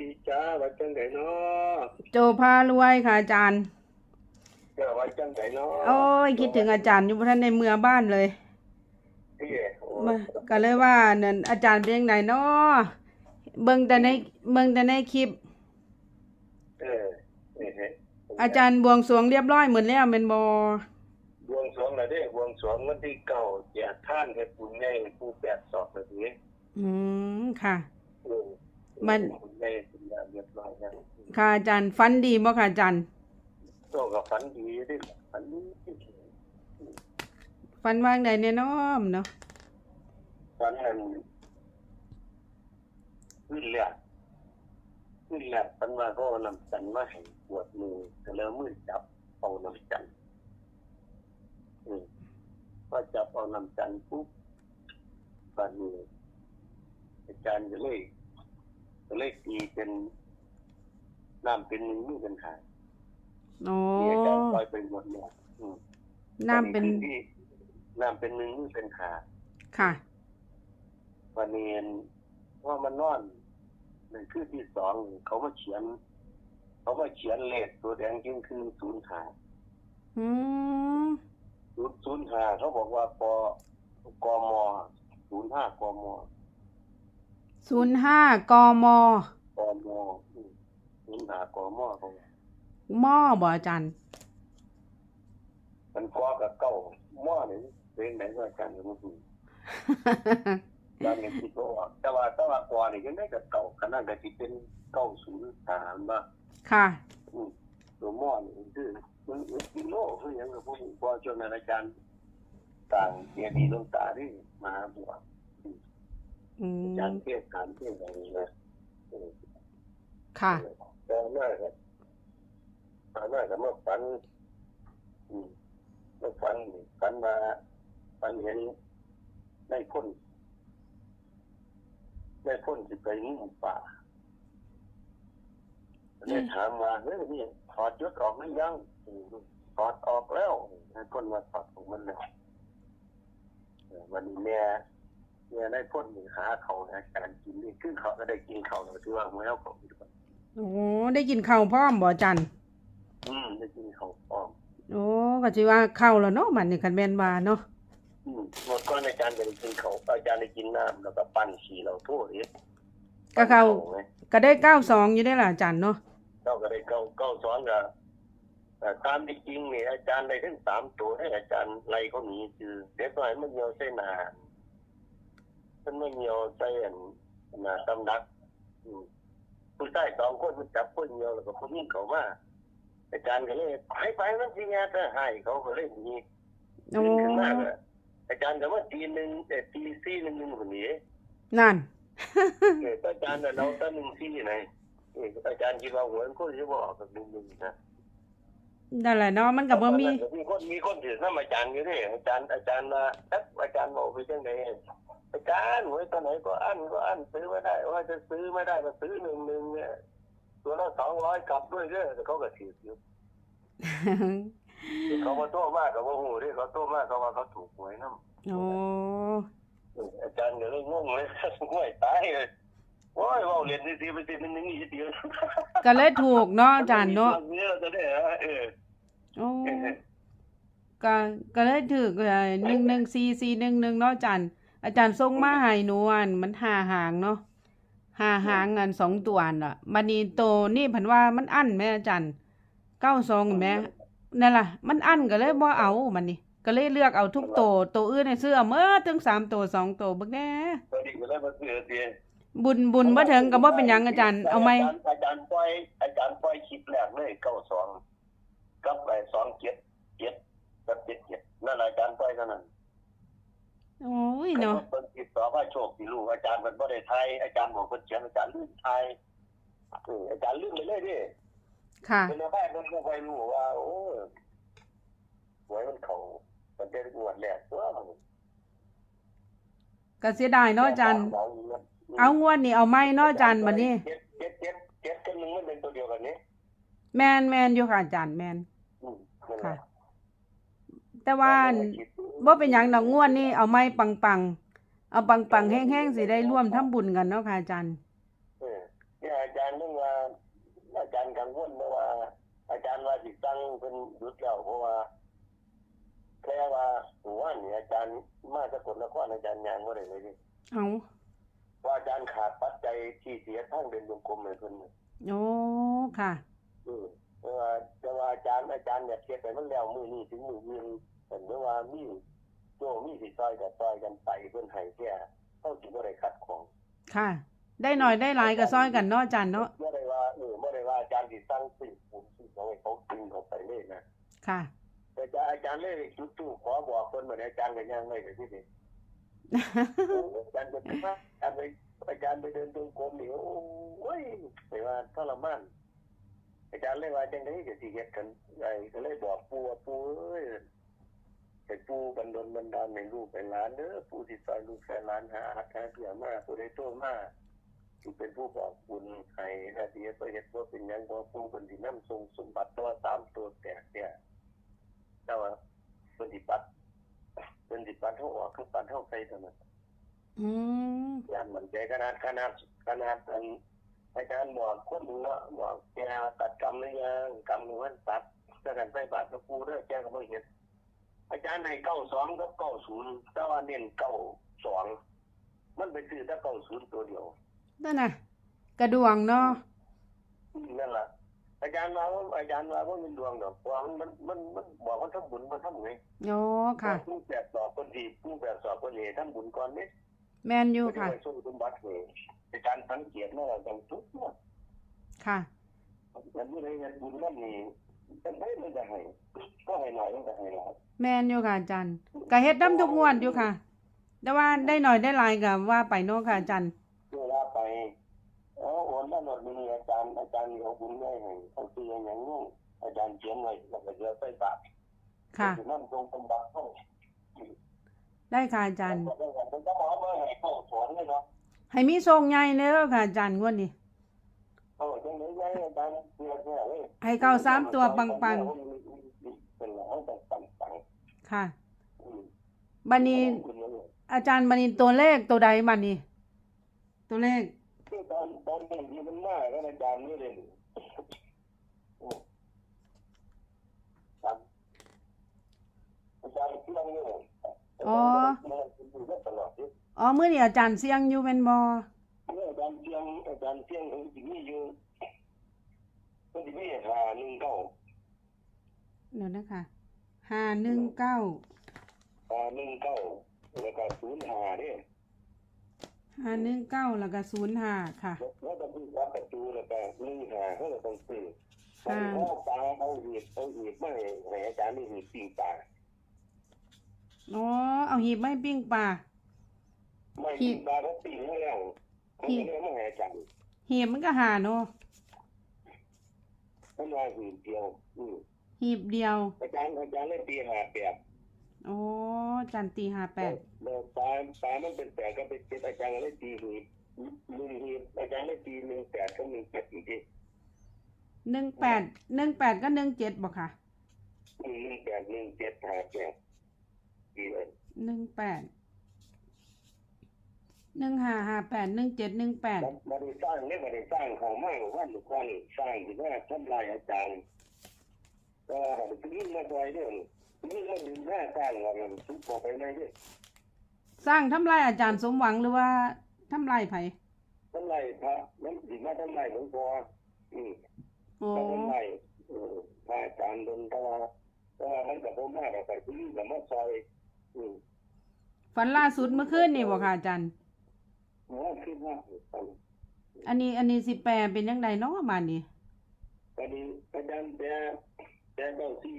ดีจ้าว่าจังไดเนาะโจพารวยค่ะอาจารย์เจ้าว่าจังไดเนาะโอ้ยคิดถึงอาจารย์อยู่บ่ทันในเมืองบ้านเลยพี่โอ้มาก็เลยว่านั่นอาจารย์เป็นจังไดเนาะเบิ่งแต่ในเบิ่งแต่ในคลิป เออนี่ฮะอาจารย์บวงสรวงเรียบร้อยหมดแล้วแม่นบ่บวงสรวงแล้วเด้บวงสรวงวันที่เก้าแจกท่านให้ปุญใหญ่ผู้แปดสอบแบบนี้อืมค่ะ เออ มันปุญใหญ่ปุญญาเรียบร้อยแล้วค่ะอาจารย์ฟันดีบ่ค่ะอาจารย์โตกับฝันดีเด้ฝันดีฟันว่างใดแน่นอนเนาะฝันนั้นขึ้นแรกขึ้นแรกฝันว่าเขาเอาน้ำจันทร์มาให้ปวดมือก็เลยเอามือจับเอาน้ำจันทร์อืมพอจับเอาน้ำจันทร์ปุ๊บบัดนี้อาจารย์ก็เลย ก็เลยตีเป็นน้ำเป็นหนึ่งมือเป็นหายโอ้ที่อาจารย์ปล่อยไปหมดเนี่ยอืมน้ำเป็นวัที่น้ำเป็นหนึ่งมือเป็นหาค่ะ วันนี้ว่ามันนอนในคืนที่สองเขามาเขียน เขามาเขียนเลขตัวแดงจึงคือศูนย์หาอืม ศูนย์ศูนย์หาเขาบอกว่าปกมศูนย์ห้ากม 05กมกมอืมศูนย์หากมเขาหม้อบ่อาจารย์มันกอกับเก้าม่อนี่เป็นไหนก็อาจารย์ก็ไม่รู้อาจารย์ยังคิดว่าออกแต่ว่าแต่ว่ากอนี่ยังได้กับเก่าขนาดก็สิเป็นเก้าศูนย์หามาค่ะอืมตัวหม้อนี่คือมันมันกิโลคือหยังกับพวกพอจนอาจารย์ต่างเดียดีลงตาที่มาบวช อือามจารย์เทศการเทศอะไรนะเออค่ะแต่มากครับแต่มากกับมาฝันอืมมาฝันนี่ฝันมาฝันเห็นได้พ่นได้พ่นสิไปงูป่าเลยถามว่าเฮ้ยนี่ถอดยศออกหรือยังอืมถอดออกแล้วให้พ่นมาถอดของมันแล้วเออวันนี้แม่ แม่ได้พ่นหาเขาในการกินนี่คือเขาก็ได้กินเขาถือว่าไม่เอาของดีกว่าโอ้ได้กินข้าวพร้อมบ่อาจารย์อืมได้กินเขาพร้อมโอ้ก็สิว่าเข้าแล้วเนาะมันนี่คันแม่นว่าเนาะอืมหมดก้อนอาจารย์จะได้กินเขาอาจารย์ได้กินน้ำแล้วก็ปั้นฉี่เราทั่วเลยก็เข้าไงก็ได้92อยู่ได้ล่ะอาจารย์เนาะเราก็ได้เก้าเก้าสอนกับแต่ตามที่จริงเนี่ยอาจารย์ได้ถึงสามตัวให้อาจารย์ไล่เขาหนีคือเด็กน้อยมันเหี่ยวใส่หนามั นไม่เหี่ยวใส่อันหนาตำนักอืมผู้ชายสองคนมันจับคนเหี่ยวแล้วก็ผู้หญิงเขามาอาจารย์ก็เลยไปไปมันสิงานจะให้เขาก็เลยหนีโอ้ขึ้นมากอะอาจารย์ก็ว่าตีหนึ่งแต่ตีสี่หนึ่งหนึ่งคนนี้นั่นเอออาจารย์น่ะเราตั้งหนึ่งสี่ไหนเอออาจารย์คิดว่าหัวมันก็จะบอกกับหนึ่งหนึ่งนะนั่นแหละเนาะมันก็บ่มีมีคนมีคนถือน้ำอาจารย์อยู่นี่อาจารย์อาจารย์มาแอ๊ะอาจารย์บอกไปจังไง อาจารย์หวยตัวไหนก็อันก็อันซื้อไม่ได้ ว่าจะซื้อไม่ได้ก็ซื้อหนึ่งหนึ่งเนี่ยตัวละสองร้อยกลับด้วยเด้อแต่เขาก็ถืออยู่เขามาโต้มากกับว่าหูที่เขาโต้มากเขาว่าเขาถูกหวยน้ำโอ้อาจารย์เดี๋ยวเลยงงเลยห่วยตายเลยโอ้ยว่าเรียนดีๆไปสิมันนี่เดียวก็เลยถูกเนาะอาจารย์เนาะเนี่ยเราจะได้เหรอเออโอ้ก็ก็เลยถูกเอ่อ11441เนาะอาจารย์ อาจารย์ส่งมาให้หนูอันมันห้าหางเนาะห้าหางอันสองตัวอันน่ะบัดนี้โตนี่เพิ่นว่ามันอั้นแม่อาจารย์92แม่นั่นล่ะ มันอั้นก็เลยบ่เอามันนี่ก็เลยเลือกเอาทุกโตโตอื่นให้ซื้อเอาหมดถึงสามโตสองโตเบิ่งแหน่ตอนนี้ก็ได้มาเสือเตียบุญบุญบ่ถึงก็บ่เป็นหยังอาจารย์เอาไหมอาจารย์ปล่อยอาจารย์ปล่อยคลิปแรกเลยเก้าสองกับไปสองเจ็ดเจ็ดกับเจ็ดเจ็ดนั่นอาจารย์ปล่อยเท่านั้น โอ้ยเนาะเพิ่นติดต่อว่าโชคดีลูกอาจารย์เพิ่นบ่ได้ไทยอาจารย์บอกเพิ่นเขียนอาจารย์ลืมไทยเอออาจารย์ลืมไปเลยดิค่ะเป็นแม่มันก็ไปรู้ว่า โอ้ยหวยมันเขามันจะงวดแรกว่าก็เสียดายเนาะอาจารย์ เอางวดนี้เอาไหมเนาะอาจารย์บัดนี้เจ็ดเจ็ดเจ็ดเจ็ดกันหนึ่งมันเป็นตัวเดียวกันนี้แมนแมนอยู่ค่ะอาจารย์แมนอืมนั่นแหค่ะละแต่ว่า บ่เป็นหยังดอกงวดนี้เอาไหมปังๆ เอาปังๆแห้งๆสิได้ร่วมทำบุญกันเนาะค่ะอาจารย์ เออเนี่ยอาจารย์ต้องย์กังวลเพราะว่า อาจารย์ว่าสิตั้งเป็นหยุดแล้วเพราะว่าแค่ว่าหัวนี่อาจารย์มาสกลนครอาจารย์ยางบ่ได้เลยดิเอาเพราะอาจารย์ขาดปัจจัยที่เสียทางเดินจงกรมให้เพิ่นน่ะโอ้ค่ะอือเพราะว่าแต่ว่าอาจารย์อาจารย์เนี่ยเทียบไปมันแล้วมื้อนี้ถึงมื้ออื่นเห็นว่า มีโยมีสิซอยกับซอยกันไปเพิ่นให้แค่เฮาสิบ่ได้ขัดของ ค่ะ ได้หน่อยได้หลายก็ซอยกันเนาะอาจารย์เนาะบ่ได้ว่าเออบ่ได้ว่าอาจารย์สิสั่งซื้อปุ๋ยซื้อของให้เขากินเข้าไปเลยนะค่ะแต่อาจารย์อาจารย์เลยจุดตู้ขอบอกเพิ่นว่าอาจารย์ก็ยังไม่ได้ที่นี่อาจารย์ก็มาอาจารย์ไปอาจารย์ไปเดินจงกรมนี่โอ้ยไม่ว่าทรมานอาจารย์เลยว่าจังได๋ก็สิเฮ็ดกันไอ้ก็เลยบอกปู่ว่าปู่เอ้ย ให้ปู่บันดลบันดาลให้ลูกให้หลานเด้อปู่สิซอยลูกซอยหลานหาอาหารเพื่อมาผู้ใดโตมาสิเป็นผู้บอกบุญให้ถ้าสิเฮ็ดบ่เฮ็ดบ่เป็นยังบ่ปู่เพิ่นสินำส่งสมบัติตัวสามตัวแตกเนี่ยแต่ว่าปฏิบัติปฏิบัติเท่าออกคือปันเท่าใครเท่านั้นอืมยานมันใจขนาดขนาดขนาดอันอาจารย์บอกคนหนึ่งว่าบอกแกตัดกรรมหรือยังกรรมหรือว่าตัดถ้ากันใส่บาตรพระครูเด้อแกก็ไม่เห็น อาจารย์ในเก้าสองกับเก้าศูนย์แต่ว่าเน้นเก้าสองมันไปซื้อแต่เก้าศูนย์ตัวเดียวนั่นน่ะ กระดวงเนาะนั่นแหละอาจารย์ว่าว่าอาจารย์ว่าว่ามันดวงดอกเพราะว่ามันมันมันบอกว่าทำบุญมันทำไงโอ้ค่ะผู้แบบสอบคนดีผู้แบบสอบคนเหทำบุญก่อนนี่แมนอยู่ค่ะไม่ได้ส่งสมบัติเลยเป็นการสังเกตเมื่อเราจังทุกเมื่อค่ะมันไม่ได้เงินบุญนั่นนี่ เป็นได้มันจะให้ก็ให้หน่อยมันจะให้หน่อยแมนอยู่ค่ะอาจารย์ก็เฮ็ดน้ำทุกงวดอยู่ค่ะ แต่ว่าได้หน่อยได้หลายก็ว่าไปเนาะค่ะอาจารย์เวลาไปเออโอนด้านหนดมีอาจารย์อาจารย์เขาบุญได้ให้เขาตีอย่างนี้อาจารย์เขียนไว้แล้วก็เยอะไปบาทค่ะนั่นตรงสมบัติเขาได้ค่ะอาจารย์มันก็บอกว่าให้เข้าสวนเลยเนาะให้มีทรงใหญ่เด้อค่ะอาจารย์งวดนี้ ให้เข้าสามตัวปังเป็นหลังปังปังๆค่ะบัดนี้อาจารย์บัดนี้ตัวเลขตัวใดบัดนี้ ตัวเลขคือตอนตอนนี้ที่มันมาก็อาจารย์ไม่ได้อาจารย์เที่ยงนี่อ๋อดูได้ตลอดที่อ๋อมื้อนี้อาจารย์เสียงอยู่แม่นบ่อาจารย์เที่ยงอาจารย์เที่ยงเขาจะมีอยู่เขาจะมีหาหนึ่งเก้าเดี๋ยวนะคะ519หาหนึ่งเก้าแล้วก็ศูนย์หาเนี่ย519แล้วก็05ค่ะแล้วก็มีวัดประตูแล้วก็หนึ่งหาเขาเลยต้องซื้อเอาตาเอาหีบเอาหีบไม่ให้อาจารย์นี่หีบปีตาอ๋อเอาหีบไม้ปิ้งปลาไม่ปีตาเขาปีให้แล้ว เขาไม่ได้มาให้อาจารย์หีบมันก็หาเนาะเขามาหีบเดียวอืมหีบเดียวอาจารย์อาจารย์เล่นปีหาแปดอ๋ออาจันตีห้าแปดแล้วตาตามันเป็นแปดก็เป็นเจ็ดอาจารย์เล่นตีหีบหนึ่งหีบอาจารย์เล่นตีหนึ่งแปดก็หนึ่งเจ็ดอีกทีหนึ่งแปดหนึ่งแปดก็หนึ่งเจ็ดบอกค่ะหนึ่งแปดหนึ่งเจ็ดหาแปดดีเลยหนึ่งแปด หนึ่งห้าห้าแปดหนึ่งเจ็ดหนึ่งแปดมาได้สร้างเนี่ยมาได้สร้างของมากว่าหนึ่งคนสร้างที่ว่าทำลายอาจารย์ก็ยิ่งมาบ่อยเนี่ยยิ่งมาดึงหน้าสร้างว่ามันทุกข์ไปไหนเนี่ยสร้างทำลายอาจารย์สมหวังหรือว่าทำลายไผทำลายพระมันดีมาทำลายหลวงพ่ออืมโอ้ทำลายเออพระอาจารย์โดนตาตามันกับผมมากแต่ที่นี่กับมาซอยอืมฝันล่าสุดเมื่อคืนนี่บอกค่ะอาจารย์ ว่าขึ้นว่าอันนี้อันนี้สิแปลเป็นยังไงเนาะมานี่ตอนนี้อาจารย์แต่แต่เก้าสี่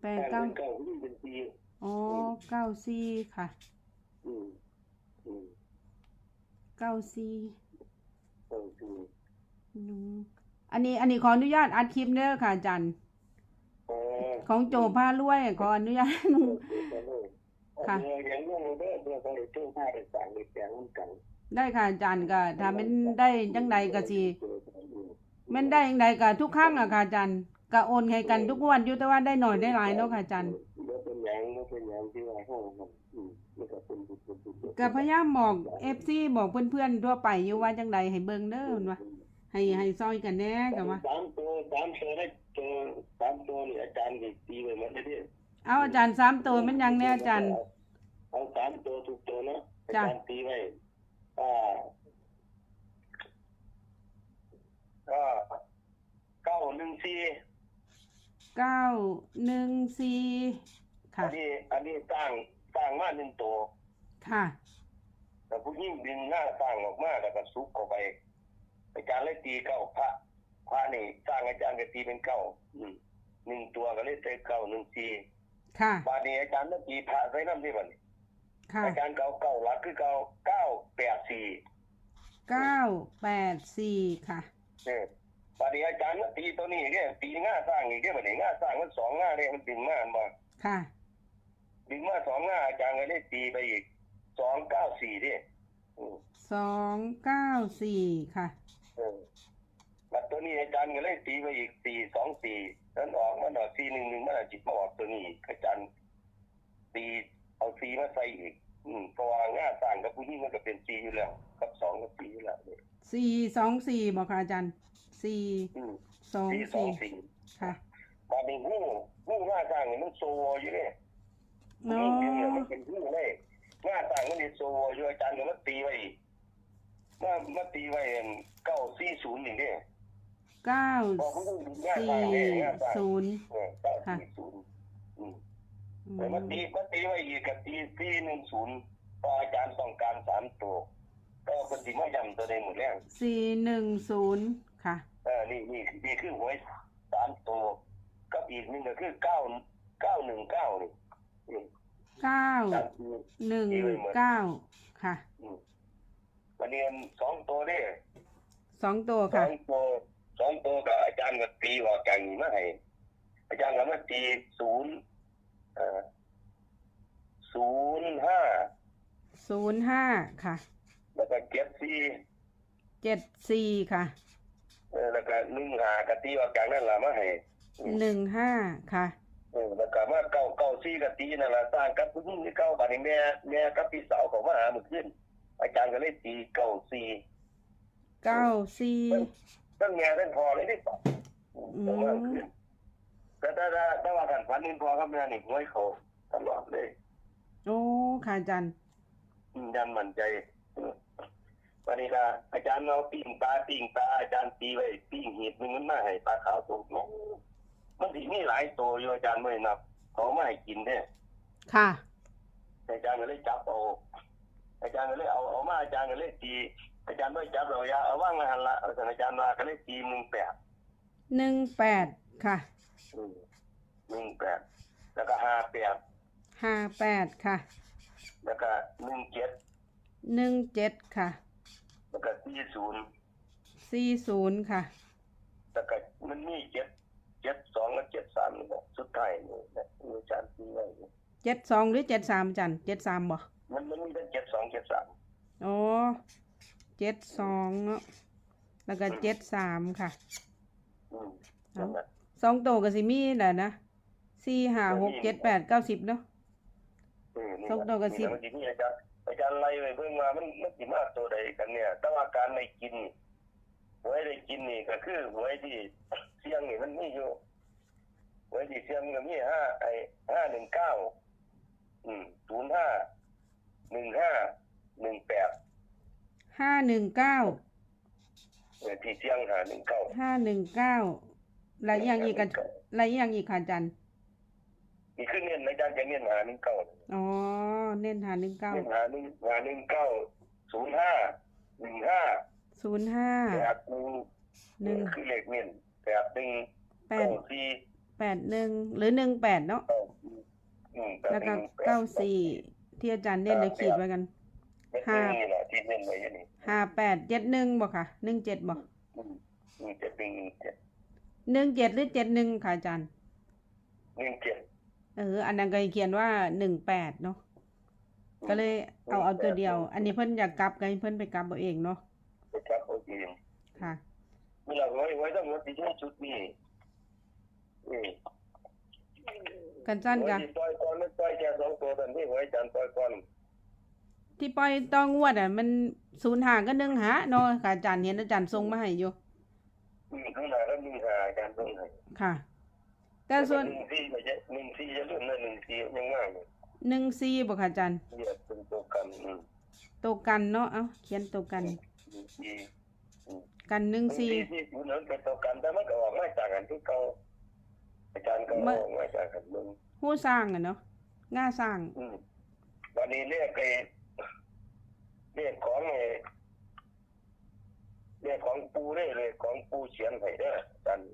แปลแต่เก้าเก้าที่เป็นสี่อ๋อเก้าสี่ค่ะอืมอืมเก้าสี่เก้าสี่อืมอันนี้อันนี้ขออนุญาตอัดคลิปเด้อค่ะอาจารย์เออของโจพารวยขออนุญาต ค่ะเอออย่างนู้นเด้อเพื่อเขาได้เจ้าผ้าได้สั่งได้แจงเหมือนกันได้ค่ะอาจารย์ก็ถ้ามันได้จังใดก็สิแมันได้จังใดก็ทุกครั้งอะค่ะอาจารย์ก็โอนให้กันทุกงวันอยู่แต่ว่าได้หน่อยได้หลายเนาะค่ะอาจารย์บ่เป็นหยังบ่เป็นหยังที่ว่าเฮามันอืมมันก็เป็นบุญเป็นบุญก็พยายามบอก FC บอกเพื่อนๆทั่วไปอยู่ว่าจังใดให้เบิ่งเด้อเพิ่นว่าให้ให้ให้ซอยกันแหน่ก็ว่าสามตัวสามตัวให้ตัวสามตัวนี่อาจารย์ก็ตีไว้หมดเลยดิ เอาอาจารย์สามตัวมันยังแน่อาจารย์เอาสามตัวทุกตัวเนาะอาจ้ะจารย์ตีไว้อ่าก็เก้าหนึ่งสี่เก้าหนึ่งสี่อัค่ะนนี้อันนี้สร้างสร้างมาหนึ่งตัวค่ะแต่ผู้ยิ่งดึงหน้าสร้างออกมาแล้วก็ซุกเข้าไปอาจารย์เลยตีเก้าพระพระนี่สร้างอาจารย์ก็ตีเป็นเก้าอืมหนึ่งตัวก็เลยใส่เก้าหนึ่งสี่ ค่ะ บาดนี้อาจารย์ต้องตีพระใส่น้ำที่บัดนี้ค่ะอาจารย์เก้าเก้าหลักคือเก้าเก้าแปดสี่เก้าแปดสี่ค่ะเนี่ยบาดนี้อาจารย์มาตีตัวนี้เนี่ยตีง่าสร้างอีกเนี่ยบัดนี้ง่าสร้างมันสองง่าเนี่ยมันดึงมามาค่ะดึงมาสองง่าอาจารย์ก็ได้ตีไปอีกสองเก้าสี่ดิอืมสองเก้าสี่ค่ะเออบัดตัวนี้อาจารย์ก็เลยตีไปอีกสี่สองสี่ นั้นออกมันออกสี่หนึ่งหนึ่งมันอาจจิตมาออกตัวนี้อาจารย์ตีเอาสี่มาใส่อีก อืมเพราะว่าง่าสร้างกับผู้หญิงมันก็เป็นสี่อยู่แล้ว กับสองกับสี่อยู่แล้วเนี่ยสี่สองสี่บอกค่ะอาจารย์สี่อืมสองสี่สองสี่สี่ค่ะบาดนี้หู้หู้ง่าสร้างนี่มันโซอยู่เนี่ยโอ้หู้เนี่ยมันเป็นหู้เลยง่าสร้างมันนี่โซอยู่อาจารย์ก็มาตีไว้อีกมามาตีไว้เก้าสี่ศูนย์นี่เนี่ย เก้าบอกผู้หญิงง่าสสี่ร้างเนี่ยง่าสร้างศูนย์เออเก้าสี่ศูนย์อืมอืแต่มันมตีมันตีไว้อีกกับตีสี่หนึ่งศูนย์พออาจารย์ต้องการสามตัวก็เป็นตีมาย้ำตัวในหมดแล้วสี่หนึ่งศูนย์ค่ะ เออนี่นี่นี่คือหวยสามตัวก็อีกหนึ่งก็คือเก้าเก้าหนึ่งเก้านี่อืมเก้าสามตัวหนึ่งเก้าค่ะ อืมวันนี้สองตัวนี่สองตัวสอค่ะ งตัว สองตัวกับอาจารย์ก็ตีออกจากนี้มาให้อาจารย์ก็มาตีศูนย์เอ่อศูนย์ห้าศูนย์ห้าค่ะ แล้วก็เจ็ดสี่เจ็ดสี่ค่ะเออแล้วก็หนึ่งหากะตีออกจากนั่นละมาให้หนึ่งห้าค่ะเออแล้วก็มาเก้าเก้าสี่กะตีนั่นละสร้างกับผู้หญิงที่เก้าบาดนี้แม่แม่กับพี่สาวเขามาหาเมื่อคืนอาจารย์ก็เลยตีเก้าสี่เก้า สี่ตั้งแม่ตั้งพอเลยได้ปะอืมแต่ว่าคือแต่ถ้าถ้าถ้าว่ากันฝันเห็นพอกับแม่นี่หวยเขาตลอดเลยโอ้ค่ะอาจารย์อืมยันมั่นใจเออวันนี้ละอาจารย์เอาปิ้งปลาปิ้งปลาอาจารย์ตีไว้ปิ้งหีบหนึงมันมาให้ปลาขาวตัวโน้มันสิมีหลายตัวอยู่อาจารย์ไม่นับเขามาให้กินเนี่ยค่ะอาจารย์ก็เลยจับเอาอาจารย์ก็เลยเอาเอามาอาจารย์ก็เลยตี อาจารย์ไม่จับเราอย่าเอาว่างมาหันละเอาแต่อาจารย์มาก็เลยตีหนึ่งแปดหนึ่งแปดค่ะอืมหนึ่งแปดแล้วก็ห้าแปดห้าแปดค่ะ แล้วก็หนึ่งเจ็ดหนึ่งเจ็ดค่ะ แล้วก็สี่ศูนย์สี่ศูนย์ค่ะ แล้วก็มันมีเจ็ดเจ็ดสองกับเจ็ดสามนี่แหละสุดท้ายนี่นะมีอาจารย์ตีไว้นี่เจ็ดสองหรือเจ็ดสามอาจารย์เจ็ดสามบ่มันมันมีทั้งเจ็ดสองเจ็ดสามอ๋อ เจ็ดสองเนาะแล้วก็เจ็ดสามค่ะอืมนั่นแหละสองตัวก็สิมีแหละนะสี่ห้าหกเจ็ดแปดเก้าสิบเนาะอืมนี่สองตัวกับสิบ นี่แหละมันสิมีอาจารย์อาจารย์ไล่ไปเพิ่งมามันมันสิมาตัวใดกันเนี่ย แต่ว่าการไม่กินหวยได้กินนี่ก็คือหวยที่ เสียงนี่มันมีอยู่หวยที่เสียงก็มีห้าไอ้ห้าหนึ่งเก้าอืมศูนย์ห้าหนึ่งห้าหนึ่งแปด ห้าหนึ่งเก้าเออที่เสียงหาหนึ่งเก้าห้าหนึ่งเก้าอะไรอย่างอีกกันอะไรอย่างอีกค่ะอาจารย์มีขึ้นเงินอาจารย์จะเงินหาหนึ่งเก้าอ๋อเน้นหาหนึ่งเก้าเงินหาหนึ่งหาหนึ่งเก้าศูนย์ห้าหนึ่งห้าศูนย์ห้าแปดหนึ่งหนึ่งคือเลขเงินแปดหนึ่งแปเก้าดสี่แปดหนึ่งหรือหนึ่งแปดเนาะเก้าสี่อืมปดแล้วก็หนึ่งแปดเก้าสี่ที่อาจารย์เน้นเลยขีดไว้กัน เจ็ดหนึ่งนี่แหละที่เน้นไว้อย่างนี้ห้าแปดเจ็ดหนึ่งบ่ค่ะหนึ่งเจ็ดบ่อืมอืมเจ็ดหนึ่งเจ็ดหนึ่งเจ็ดหรือเจ็ดหนึ่งค่ะอาจารย์หนึ่งเจ็ดเออ อันนั้นก็เขียนว่าหนึ่งแปดเนาะก็เลยเอาเอาตัวเดียว อันนี้เพิ่นอยากกลับกันเพิ่นไปกลับเอาเองเนาะไปครับโอเคค่ะเวลาไว้ไว้ต้องวัดที่ใช้ชุดนี้อืมกันสั้นกะไว้ที่ปล่อยก่อนไม่ปล่อยแค่สองตัวตอนนี้ไว้อาจารย์ปล่อยก่อน ที่ปล่อยต้องงวดอะ มันศูนย์หาก็หนึ่งหาเนาะค่ะอาจารย์เห็นอาจารย์ส่งมาให้อยู่มีข้างหน้าก็มีหาอาจารย์ต้องให้ค่ะ แต่ส่วนหนึ่งสี่ไม่ใช่หนึ่งสี่จะเลื่อนนะหนึ่งสี่ยังง่ายเลยหนึ่งซีบ่ค่ะอาจารย์เหยียดเป็นตัวกันอืมตัวกันเนาะเอ้าเขียนตัวกันหนึ่งสี่กันหนึ่งหนึ่งซีสี่ที่อยู่นั้นเป็นตัวกันแต่มันก็ออกมาจากกันที่เขาอาจารย์ก็ออกมาจากกันมึงผู้สร้างอะเนาะง่าสร้างอืมวันนี้เรียกไอ้ เรียกของไอ้เรียกของปูได้เลยของปูเขียนให้เด้ออาจารย์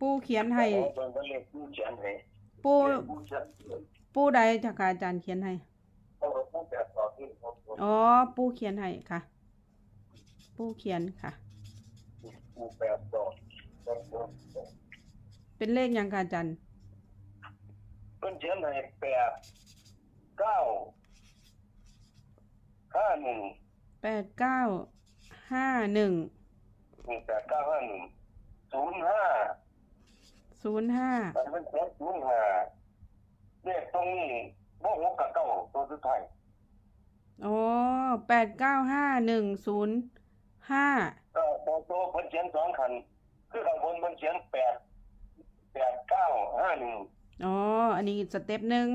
ปูเขียนให้ของเพิ่นก็เรียกปูเขียนให้ปูเรียกปูเขียนปูใดจ้ะค่ะอาจารย์เขียนให้เพราะว่าปูแบบต่อที่ผมอ๋อปูเขียนให้ค่ะ ปูเขียนค่ะ ปูแบบต่อต้นต้นเป็นเลขหยังค่ะอาจารย์เพิ่นเขียนให้แปดเก้า ห้าหนึ่งแปดเก้าห้าหนึ่งหนึ่งแปดเก้าห้าหนึ่งศูนย์ห้าศูนย์ห้าแต่เป็นเขียนศูนย์ห้าเลขตรงนี้บ่หกกับเก้าตัวสุดท้ายอ๋อแปดเก้าห้าหนึ่งศูนย์ห้าก็ตัวโตเพิ่นเขียนสองคัน คือข้างบนเพิ่นเขียนแปดแปดเก้าห้าหนึ่งอ๋อ อันนี้สเต็ปหนึ่ง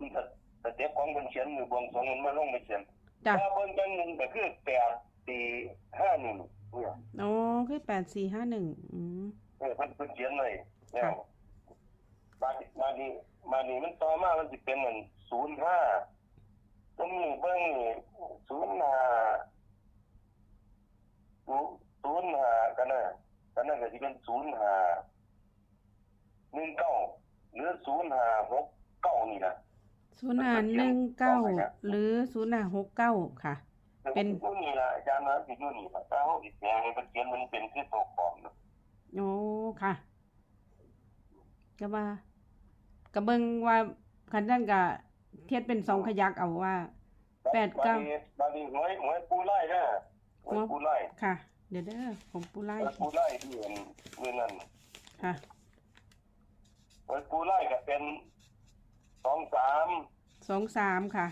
นี่ก็ สเต็ปของเพิ่นเขียนมือบวงสรวงมันมาลงไปเขียนจ้ะถ้าเบิ่งจังหนึ่งก็คือแปดสี่ห้าหนึ่งเนี่ยอ๋อคือแปดสี่ห้าหนึ่งอืมเออเพิ่นเพิ่นเขียนเลยแล้ค่ะวมานี่มานี่มานี่มันต่อมามันสิเป็นเหมือนศูนย์ห้าตรงนี้เบิ่งนี่ศูนย์ห้าศูนย์ห้ากันนะกันนั่นก็สิเป็นศูนย์ห้าหนึ่งเก้าหรือศูนย์ห้าหกเก้านี่นะ ศูนย์ห้าหนึ่งเก้าหรือศูนย์ห้าหกเก้าค่ะ เป็นอยู่นี่ล่ะอาจารย์นะสิอยู่นี่ล่ะถ้าเฮาสิแปลให้มันเขียนมันเป็นคือตัวปลอมนะโอ้ค่ะก็ว่าก็เบิ่งว่าคันนั้นก็เทียบเป็นสองขยักเอาว่า แปดเก้าบดนี้บาดนี้หวยหวยปูไล่นะหวยปูไล่ค่ะ เดี๋ยวเด้อผมปูไล่หวยปูไล่ที่เห็นเรื่องนั้นค่ะ หวยปูไล่ก็เป็น สองสามสองสามค่ะ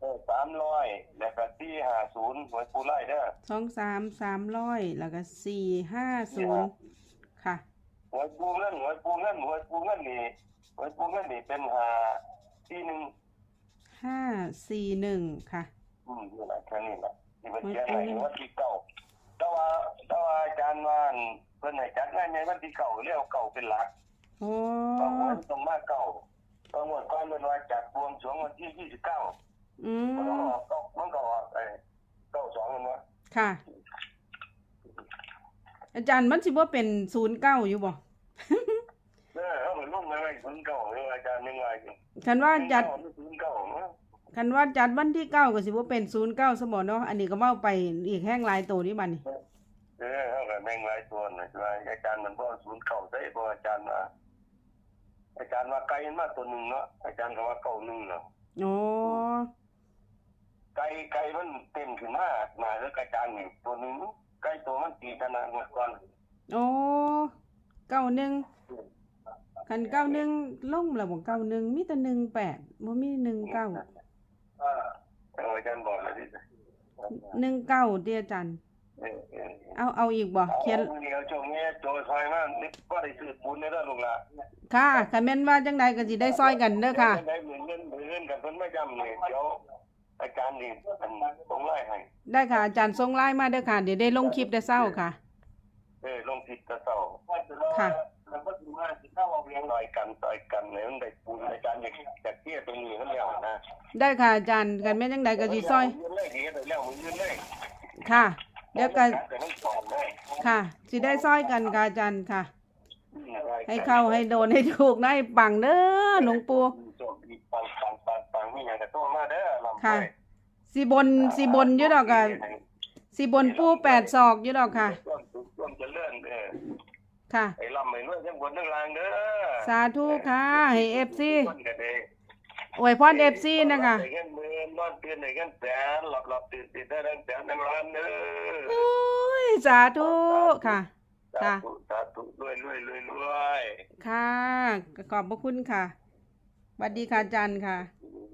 เออสามร้อยแล้วก็สี่ห้าศูนย์หวยปูไล่เด้อสองสามสามร้อยแล้วก็สี่ห้าศูนย์ค่ะหวยปูเงินหวยปูเงินหวยปูเงินนี่หวยปูเงินนี่เป็นหาที่หนึ่งห้าสี่หนึ่งค่ะ อืมนี่แหละแค่นี้แหละที่เป็นหวยเขียนปูให้เงินวันที่เก้าแต่ว่าแต่ว่าอาจารย์ว่าอั่นเพิ่นให้จัดงานในวันที่เก้าเรียกเก้าเป็นหลักโอ้บางวันต้องมาเก้า บางวันก่อนมันว่าจัดบวงสรวงวันที่ยี่สิบเก้าอืมันก็มออกเก้ามันก็ออกไอ้เก้าสองมันวะค่ะ อาจารย์มันสิบ่เป็นศูนย์เก้าอยู่บ่ เออเขาเป็นลูกไม่ไว้ศูนย์เก้าเอออาจารย์ยังไงอยู่คันว่าจัดศูนย์เก้าเนอะคันว่าจัดวันที่เก้าก็สิบ่เป็นศูนย์เก้าสมอเนาะอันนี้ก็เว้าไปอีกแห้งหลายตัวนี่บัดนี้ เออเขาก็แม่งหลายตัวนะว่าอาจารย์มันบ่ศูนย์เก้าได้บ่อาจารย์ว่า อาจารย์ว่าไก่มันมาตัวหนึ่งเนาะอาจารย์ก็ว่าเก้าหนึ่งเนาะโอ้ไก่ไก่มันเต็มขึ้นมาหนาแล้วอาจารย์นี่ตัวหนึ่งไก่ตัวมันตีขนาดเมื่อก่อนโอ้เก้าหนึ่งคันเก้าหนึ่งลงแล้วบ่เก้าหนึ่งมีแต่หนึ่งแปดบ่มีหนึ่งเก้าอ่าเอออาจารย์บอกเลยดิหนึ่งเก้าเดียอาจารย์ เออเออเอาเอาอีกบ่เอาเขียนเดียวช่วงนี้โจยซอยมานี่ก็ได้ซื้อปูนในเด้อลูกหล่ะค่ะคันแม่นว่าจังใดก็สิได้ซอยกันเด้อค่ะได้เหมือนเงินเหมือนเงินกันเพิ่นไม่จำนี่เดี๋ยวอาจารย์นี่อันส่งไล่ให้ได้ค่ะอาจารย์ส่งไลน์มาเด้อค่ะเดี๋ยวได้ลงคลิปได้เศร้าค่ะเออลงผิดกระเซาค่ะแล้วก็ดูว่าสิเข้าเอาเรียงหน่อยกันต่อยกันเนี่ยมันได้ปูนอาจารย์อยากอยากเที่ยวตรงนี้นั่นแล้วนะได้ค่ะอาจารย์กันแม่นจังใดก็สิซอยยืนเลยเฮ็ดได้แล้วมึงยืนเลยค่ะ เดี๋ยวกันแต่มันสอนเลยค่ะสิได้ซอยกันค่ะอาจารย์ค่ะ ให้เข้าให้โดนให้ถูกนะให้ปังเด้อหลวงปู่โชคดีปังปังปังปังมีหยังก็โทรมาเด้อลำค่ะไปสิบนสิบนอยู่ดอกค่ะสิบนปูแปดศอกอยู่ดอกค่ะร่วมทุกข์ร่วมเจริญเด้อค่ะไอ้ลำไอ้นวดทั้งบนทั้งล่างเด้อสาธุค่ะให้เอฟซีคนก็ได้ อวยพรเอฟซีนะคะได้เงินหมื่นนอนตื่นได้เงินแสนหลับหลับตื่นตื่นได้เงินแสนทั้งล้านเด้อโอ้ยสาธุค่ะค่ะ สาธุสาธุรวยรวยรวยรวยค่ะ ขอบพระคุณค่ะสวัสดีค่ะอาจารย์ค่ะเ